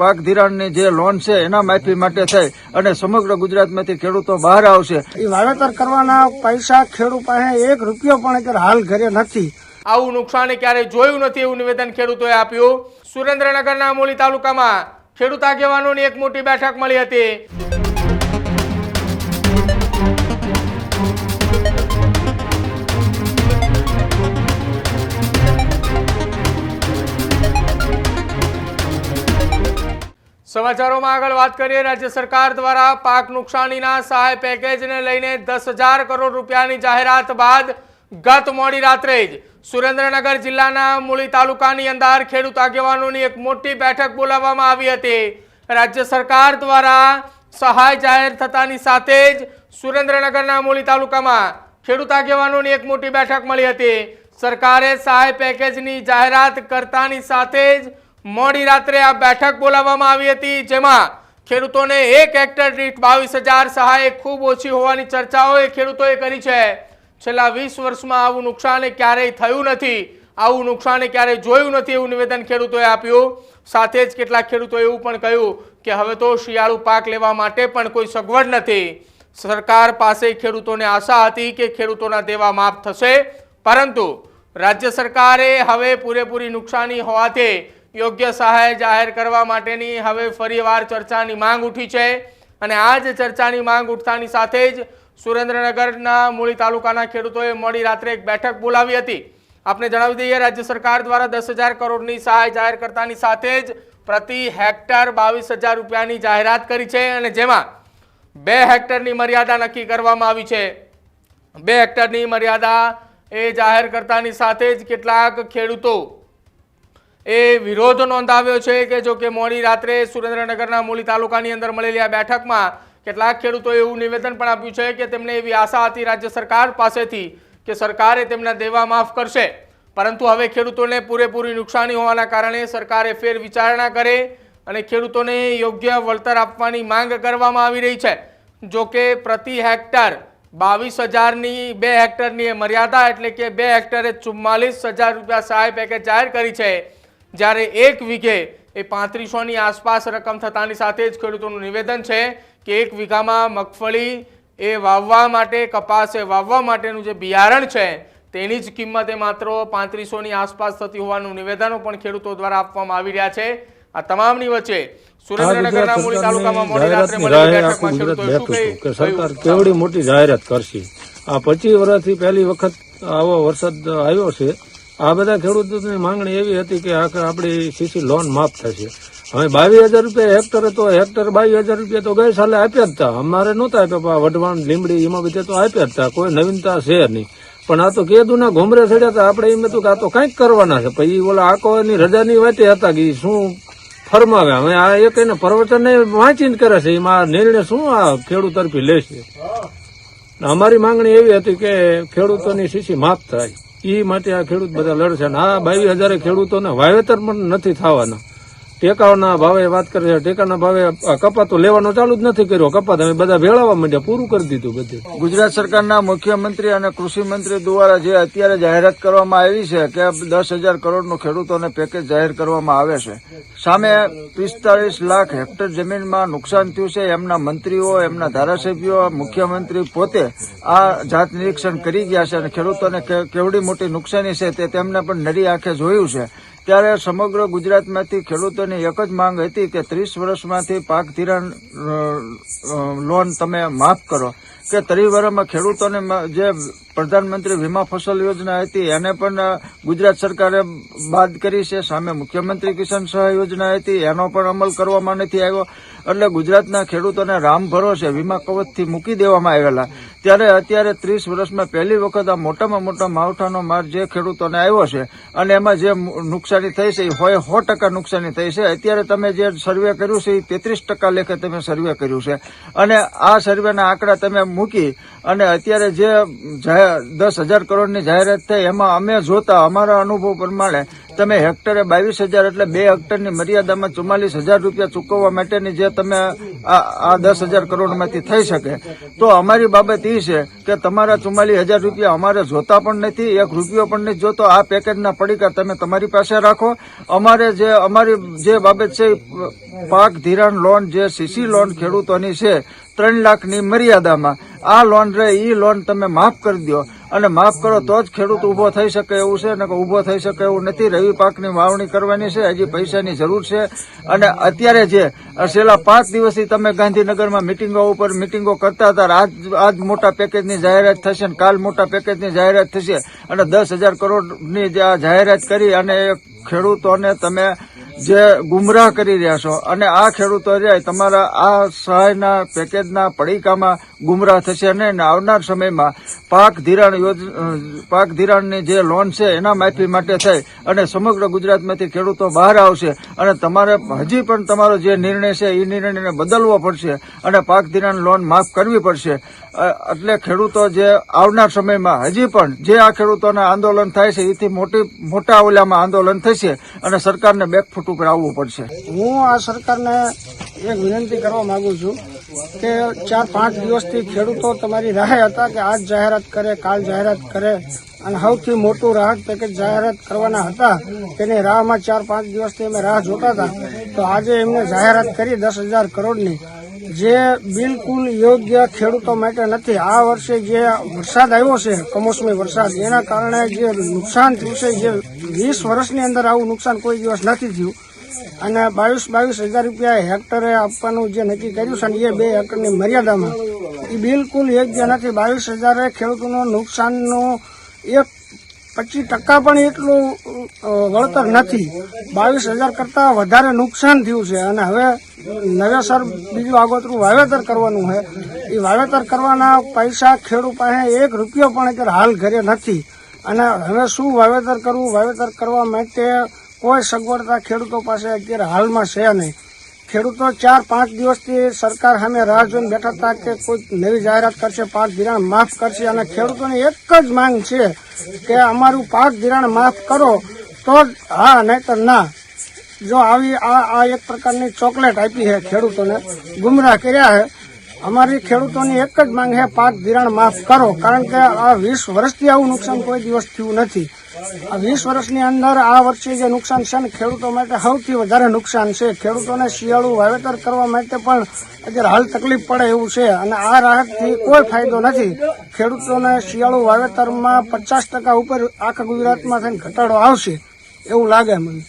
પાક ધિરાણની જે લોન છે એના માફી માટે થઈ અને સમગ્ર ગુજરાતમાંથી ખેડૂતો બહાર આવશે. એ વાવેતર કરવાના પૈસા ખેડૂત પાસે એક રૂપિયો પણ અત્યારે હાલ ઘરે નથી. આવું નુકસાન ક્યારેય જોયું નથી એવું નિવેદન ખેડૂતોએ આપ્યું. સુરેન્દ્રનગરના મૂળી તાલુકામાં ખેડૂત આગેવાનોની એક મોટી બેઠક મળી હતી. સમાચારોમાં આગળ વાત કરીએ, રાજ્ય સરકાર દ્વારા પાક નુકસાનીના સહાય પેકેજને લઈને દસ હજાર કરોડ રૂપિયાની જાહેરાત બાદ ગત મોડી રાત્રે જ સુરેન્દ્રનગર જિલ્લાના મૂળી તાલુકાની અંદર ખેડૂત આગેવાનોની એક મોટી બેઠક બોલાવવામાં આવી હતી. રાજ્ય સરકાર દ્વારા સહાય જાહેર થતાની સાથે જ સુરેન્દ્રનગરના મૂળી તાલુકામાં ખેડૂત આગેવાનોની એક મોટી બેઠક મળી હતી. સરકારે સહાય પેકેજની જાહેરાત કરતાની સાથે જ મોડી રાત્રે આ બેઠક બોલાવવામાં આવી હતી, જેમાં ખેડૂતોને એક હેક્ટર દીઠ બાવીસ હજાર સહાય ખૂબ ઓછી હોવાની ચર્ચાઓ એ ખેડૂતોએ કરી છે. છેલ્લા વીસ વર્ષમાં આવું નુકસાન ક્યારેય થયું નથી. આવું નુકસાન ક્યારેય જોયું નથી એવું નિવેદન ખેડૂતોએ આપ્યું. સાથે જ કેટલાક ખેડૂતોએ એવું પણ કહ્યું કે હવે તો શિયાળુ પાક લેવા માટે પણ કોઈ સગવડ નથી. સરકાર પાસે ખેડૂતોને આશા હતી કે ખેડૂતોના દેવા માફ થશે, પરંતુ રાજ્ય સરકારે હવે પૂરેપૂરી નુકસાની હોવાથી યોગ્ય સહાય જાહેર કરવા માટેની હવે ફરીવાર ચર્ચાની માંગ ઉઠી છે અને આ જ ચર્ચાની માંગ ઉઠતાની સાથે જ સુરેન્દ્રનગરના મૂળી તાલુકાના ખેડૂતોએ મોડી રાત્રે એક બેઠક બોલાવી હતી. આપને જણાવી દઈએ, રાજ્ય સરકાર દ્વારા દસ હજાર કરોડની સહાય જાહેર કરતાની સાથે જ પ્રતિ હેક્ટર બાવીસ હજાર રૂપિયાની જાહેરાત કરી છે અને જેમાં બે હેક્ટરની મર્યાદા નક્કી કરવામાં આવી છે. બે હેક્ટરની મર્યાદા એ જાહેર કરતાની સાથે જ કેટલાક ખેડૂતો એ વિરોધ નોંધાવ્યો છે કે જો કે મોડી રાત્રે સુરેન્દ્રનગરના મૂળી તાલુકાની અંદર મળેલી આ બેઠકમાં કેટલાક ખેડૂતોએ એવું નિવેદન પણ આપ્યું છે કે તેમને એવી આશા હતી રાજ્ય સરકાર પાસેથી કે સરકારે તેમના દેવા માફ કરશે. પરંતુ હવે ખેડૂતોને પૂરેપૂરી નુકસાની હોવાના કારણે સરકારે ફેર વિચારણા કરે અને ખેડૂતોને યોગ્ય વળતર આપવાની માંગ કરવામાં આવી રહી છે. જો કે પ્રતિ હેક્ટર બાવીસ હજારની બે હેક્ટરની મર્યાદા એટલે કે બે હેક્ટરે ચુમ્માલીસ હજાર રૂપિયા સહાય પેકેજ જાહેર કરી છે. જ્યારે એક વીઘે એ પાંત્રીસોની આસપાસ રકમ થતાની સાથે જ ખેડૂતોનું નિવેદન છે કે એક વીઘામાં મગફળી એ વાવવા માટે કપાસ એ વાવવા માટેનું જે બિયારણ છે તેની જ કિંમતે માત્ર પાંત્રીસોની આસપાસ થતી હોવાનું નિવેદનો પણ ખેડૂતો દ્વારા આપવામાં આવી રહ્યા છે. આ તમામની વચ્ચે સુરેન્દ્રનગરના મૂળી તાલુકામાં મોડી રાત્રે બેઠકમાં સરકાર કેવડી મોટી જાહેરાત કરશે. આ પચીસ વર્ષથી પહેલી વખત આવો વરસાદ આવ્યો છે. આ બધા ખેડૂતોની માંગણી એવી હતી કે આખરે આપણી સીસી લોન માફ થશે. હવે બાવીસ હજાર રૂપિયા હેક્ટરે તો હેક્ટર બાવીસ હજાર રૂપિયા તો ગઈ સાલે આપ્યા જ હતા અમારે નહોતા આપ્યા વઢવાણ લીમડી એમાં બધે તો આપ્યા જ હતા કોઈ નવીનતા છે નહીં. પણ આ તો કેદુના ઘોમરે ચડ્યા હતા આપણે એમ હતું કે આ તો કંઈક કરવાના છે. પછી ઓલા આકોની રજાની વાતે હતા કે શું ફરમાવે. હવે આ એક એને પ્રવચન વાંચીને કરે છે. એમાં નિર્ણય શું આ ખેડૂત તરફી લેશે? અમારી માંગણી એવી હતી કે ખેડૂતોની સીસી માફ થાય. એ માટે આ ખેડૂત બધા લડશે અને આ બાવીસ હજારે ખેડૂતોને વાવેતર પણ નથી થવાના. ટેકાઓના ભાવે વાત કરે છે. ટેકાના ભાવે કપા તો લેવાનો ચાલુ જ નથી કર્યો. કપાત અમે બધા ભેળાવા માંડ્યા, પૂરું કરી દીધું બધું. ગુજરાત સરકારના મુખ્યમંત્રી અને કૃષિ મંત્રી દ્વારા જે અત્યારે જાહેરાત કરવામાં આવી છે કે દસ હજાર કરોડનું ખેડૂતોને પેકેજ જાહેર કરવામાં આવે છે, સામે પિસ્તાળીસ લાખ હેક્ટર જમીનમાં નુકસાન થયું છે. એમના મંત્રીઓ, એમના ધારાસભ્યો, મુખ્યમંત્રી પોતે આ જાત નિરીક્ષણ કરી ગયા છે અને ખેડૂતોને કેવડી મોટી નુકસાની છે તે તેમને પણ નરી આંખે જોયું છે. ત્યારે સમગ્ર ગુજરાતમાંથી ખેડૂતોની એક જ માંગ હતી કે ત્રીસ વર્ષમાંથી પાક ધિરાણ લોન તમે માફ કરો. કે ત્રીસ વર્ષમાં ખેડૂતોને જે પ્રધાનમંત્રી વીમા ફસલ યોજના હતી. એને પણ ગુજરાત સરકારે બાદ કરી છે. સામે મુખ્યમંત્રી કિસાન સહાય યોજના હતી. એનો પણ અમલ કરવામાં નથી આવ્યો. એટલે ગુજરાતના ખેડૂતોને રામ ભરોસે વીમા કવચથી મૂકી દેવામાં આવેલા. ત્યારે અત્યારે ત્રીસ વર્ષમાં પહેલી વખત આ મોટામાં મોટા માવઠાનો માર જે ખેડૂતોને આવ્યો છે અને એમાં જે નુકસાની થઈ છે, એ હોય સો ટકા નુકસાની થઈ છે. અત્યારે તમે જે સર્વે કર્યું છે, એ તેત્રીસ ટકા લેખે તમે સર્વે કર્યું છે. અને આ સર્વેના આંકડા તમે મૂકી અને અત્યારે જે જાહેર- દસ હજાર કરોડની જાહેરાત થઈ એમાં અમે જોતા અમારા અનુભવ પ્રમાણે તમે હેક્ટરે બાવીસ હજાર એટલે બે હેક્ટરની મર્યાદામાં ચુમ્માલીસ હજાર રૂપિયા ચૂકવવા માટેની જે તમે આ દસ હજાર કરોડમાંથી થઈ શકે. તો અમારી બાબત એ છે કે તમારા ચુમ્માલીસ હજાર રૂપિયા અમારે જોતા પણ નથી, એક રૂપિયો પણ નથી જોતો. આ પેકેજના પડીકા તમે તમારી પાસે રાખો. અમારે જે, અમારી જે બાબત છે, પાક ધિરાણ લોન જે સીસી લોન ખેડૂતોની છે, ત્રણ લાખની મર્યાદામાં. આ લોન રહે એ લોન તમે માફ કરી દો અને માફ કરો, તો જ ખેડૂત ઊભો થઈ શકે એવું છે ને ઊભો થઈ શકે એવું નથી. રવિ પાકની વાવણી કરવાની છે, હજી પૈસાની જરૂર છે. અને અત્યારે જે છેલ્લા પાંચ દિવસથી તમે ગાંધીનગરમાં મિટિંગો ઉપર મિટિંગો કરતા હતા આજ આજ મોટા પેકેજની જાહેરાત થશે ને કાલ મોટા પેકેજની જાહેરાત થશે. અને દસ હજાર કરોડની જે આ જાહેરાત કરી, અને ખેડૂતોને તમે જે ગુમરાહ કરી રહ્યા છો. અને આ ખેડૂતો રહ્યા તમારા આ સહાયના પેકેજના પડીકામાં ગુમરાહ થશે અને આવનાર સમયમાં પાક ધિરાણ પાક ધિરાણની જે લોન છે એના માફી માટે થઈ અને સમગ્ર ગુજરાતમાંથી ખેડૂતો બહાર આવશે અને તમારે હજી પણ તમારો જે નિર્ણય છે એ નિર્ણયને બદલવો પડશે અને પાક ધિરાણ લોન માફ કરવી પડશે. એટલે ખેડૂતો જે આવનાર સમયમાં, હજી પણ જે આ ખેડૂતોના આંદોલન થાય છે, એથી મોટી, મોટા ઓલામાં આંદોલન થશે અને સરકારને બેકફૂટ ઉપર આવવું પડશે. હું આ સરકારને એક વિનંતી કરવા માંગુ છું કે ચાર, પાંચ દિવસથી ખેડૂતો તમારી રાહે હતા કે આજ જાહેરાત કરે, કાલ જાહેરાત કરે અને સૌથી મોટું રાહત પેકેજ જાહેરાત કરવાના હતા, તેની રાહમાં ચાર, પાંચ દિવસથી અમે રાહ જોતા હતા. તો આજે એમને જાહેરાત કરી દસ હજાર કરોડની. જે બિલકુલ યોગ્ય ખેડૂતો માટે નથી. આ વર્ષે જે વરસાદ આવ્યો છે, કમોસમી વરસાદ, એના કારણે જે નુકસાન થયું છે, જે વીસ વર્ષની અંદર આવું નુકસાન કોઈ દિવસ નથી થયું. અને બાવીસ બાવીસ હજાર રૂપિયા હેક્ટરે આપવાનું જે નક્કી કર્યું છે ને એ બે હેક્ટરની મર્યાદામાં, એ બિલકુલ યોગ્ય નથી. બાવીસ હજારે ખેડૂતોનું નુકસાનનું એક પચીસ ટકા પણ એટલું વળતર નથી. બાવીસ હજાર કરતાં વધારે નુકસાન થયું છે. અને હવે નવેસર બીજું આગોતરું વાવેતર કરવાનું છે. એ વાવેતર કરવાના પૈસા ખેડૂત પાસે એક રૂપિયો પણ અત્યારે હાલ ઘરે નથી. અને હવે શું વાવેતર કરવું? વાવેતર કરવા માટે કોઈ સગવડતા ખેડૂતો પાસે અત્યારે હાલમાં છે નહીં. ખેડૂતો ચાર પાંચ દિવસથી સરકાર સામે રાહ જોઈને બેઠા હતા કે કોઈ નવી જાહેરાત કરશે, પાક ધિરાણ માફ કરશે અને ખેડૂતોની એક જ માંગ છે કે અમારું પાક ધિરાણ માફ કરો તો જ હા નહીતર ના. જો આવી આ આ એક પ્રકારની ચોકલેટ આપી છે ખેડૂતોને, ગુમરાહ કર્યા છે. અમારી ખેડૂતોની એક જ માંગ છે, પાક ધિરાણ માફ કરો. કારણ કે આ વીસ વર્ષથી આવું નુકસાન કોઈ દિવસ થયું નથી. આ વીસ વર્ષની અંદર આ વર્ષે જે નુકસાન છે ને, ખેડૂતો માટે સૌથી વધારે નુકસાન છે. ખેડૂતોને શિયાળુ વાવેતર કરવા માટે પણ અત્યારે હાલ તકલીફ પડે એવું છે અને આ રાહતથી કોઈ ફાયદો નથી. ખેડૂતોને શિયાળુ વાવેતરમાં પચાસ ટકા ઉપર આખા ગુજરાતમાં થઈને ઘટાડો આવશે એવું લાગે મને.